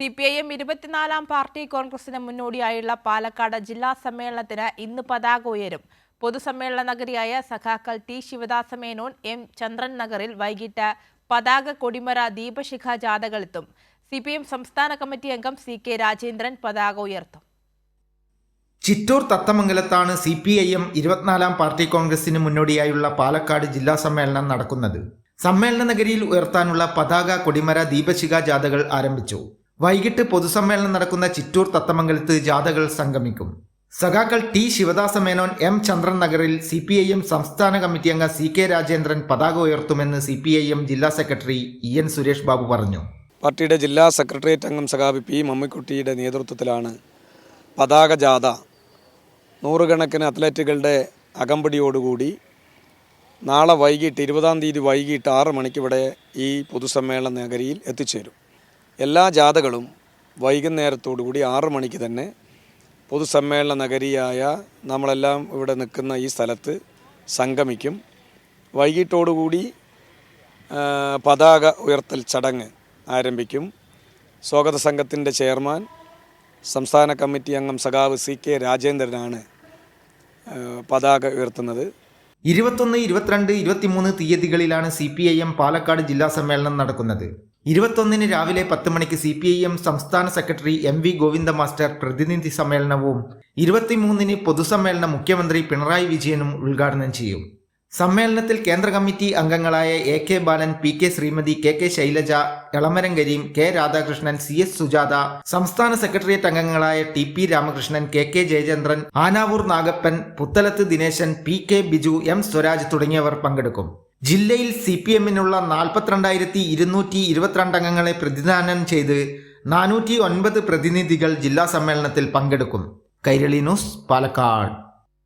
C P I M ഇരുപത്തിനാലാം party കോൺഗ്രസിന് മുന്നോടിയായുള്ള പാലക്കാട് ജില്ലാ സമ്മേളനത്തിന് ഇന്ന് പതാക ഉയരും. പൊതുസമ്മേളന നഗരിയായ സഖാക്കൾ ടി ശിവദാസ മേനോൻ എം ചന്ദ്രൻ നഗറിൽ വൈകിട്ട് പതാക കൊടിമര ദീപശിഖ ജാഥകളെത്തും. സി പി എം സംസ്ഥാന കമ്മിറ്റി അംഗം സി കെ രാജേന്ദ്രൻ പതാക ഉയർത്തും. ചിറ്റൂർ തത്തമംഗലത്താണ് സി പി ഐ എം ഇരുപത്തിനാലാം പാർട്ടി കോൺഗ്രസിന് മുന്നോടിയായുള്ള പാലക്കാട് ജില്ലാ സമ്മേളനം നടക്കുന്നത്. സമ്മേളന നഗരിയിൽ ഉയർത്താനുള്ള പതാക കൊടിമര ദീപശിഖ ജാഥകൾ ആരംഭിച്ചു. വൈകിട്ട് പൊതുസമ്മേളനം നടക്കുന്ന ചിറ്റൂർ തത്തമംഗലത്ത് ജാഥകൾ സംഗമിക്കും. സഖാക്കൾ ടി ശിവദാസ മേനോൻ എം ചന്ദ്രൻ നഗറിൽ സി പി ഐ എം സംസ്ഥാന കമ്മിറ്റി അംഗം സി കെ രാജേന്ദ്രൻ പതാക ഉയർത്തുമെന്ന് സി പി ഐ എം ജില്ലാ secretary E N Suresh Babu പറഞ്ഞു. പാർട്ടിയുടെ ജില്ലാ സെക്രട്ടേറിയറ്റ് അംഗം സഖാബി പി മമ്മിക്കുട്ടിയുടെ നേതൃത്വത്തിലാണ് പതാക ജാഥ. നൂറുകണക്കിന് അത്ലറ്റുകളുടെ അകമ്പടിയോടുകൂടി നാളെ വൈകിട്ട് ഇരുപതാം തീയതി വൈകിട്ട് ആറ് മണിക്കിവിടെ ഈ പൊതുസമ്മേളന നഗരിയിൽ എത്തിച്ചേരും. എല്ലാ ജാഥകളും വൈകുന്നേരത്തോടുകൂടി ആറ് മണിക്ക് തന്നെ പൊതുസമ്മേളന നഗരിയായ നമ്മളെല്ലാം ഇവിടെ നിൽക്കുന്ന ഈ സ്ഥലത്ത് സംഗമിക്കും. വൈകിട്ടോടുകൂടി പതാക ഉയർത്തൽ ചടങ്ങ് ആരംഭിക്കും. സ്വാഗത സംഘത്തിന്റെ ചെയർമാൻ സംസ്ഥാന കമ്മിറ്റി അംഗം സഖാവ് സി കെ രാജേന്ദ്രനാണ് പതാക ഉയർത്തുന്നത്. ഇരുപത്തൊന്ന് ഇരുപത്തിരണ്ട് ഇരുപത്തിമൂന്ന് തീയതികളിലാണ് C P I M Palakkad ജില്ലാ സമ്മേളനം നടക്കുന്നത്. ഇരുപത്തൊന്നിന് രാവിലെ പത്ത് മണിക്ക് സി പി ഐ എം സംസ്ഥാന secretary M V Govinda master പ്രതിനിധി സമ്മേളനവും ഇരുപത്തിമൂന്നിന് പൊതുസമ്മേളനം മുഖ്യമന്ത്രി പിണറായി വിജയനും ഉദ്ഘാടനം ചെയ്യും. സമ്മേളനത്തിൽ കേന്ദ്ര കമ്മിറ്റി അംഗങ്ങളായ A K Balan P K Sreemathi K K Shailaja Elamaram Kareem K Radhakrishnan C S Sujatha സംസ്ഥാന സെക്രട്ടേറിയറ്റ് അംഗങ്ങളായ T P Ramakrishnan K K Jayachandran Anavoor Nagappan Puthalath Dineshan P K Biju M Swaraj തുടങ്ങിയവർ പങ്കെടുക്കും. ജില്ലയിൽ C P എമ്മിനുള്ള നാൽപ്പത്തിരണ്ടായിരത്തി ഇരുന്നൂറ്റി ഇരുപത്തിരണ്ട് അംഗങ്ങളെ പ്രതിദാനം ചെയ്ത് നാനൂറ്റി ഒൻപത് പ്രതിനിധികൾ ജില്ലാ സമ്മേളനത്തിൽ പങ്കെടുക്കും. കൈരളി ന്യൂസ് പാലക്കാട്.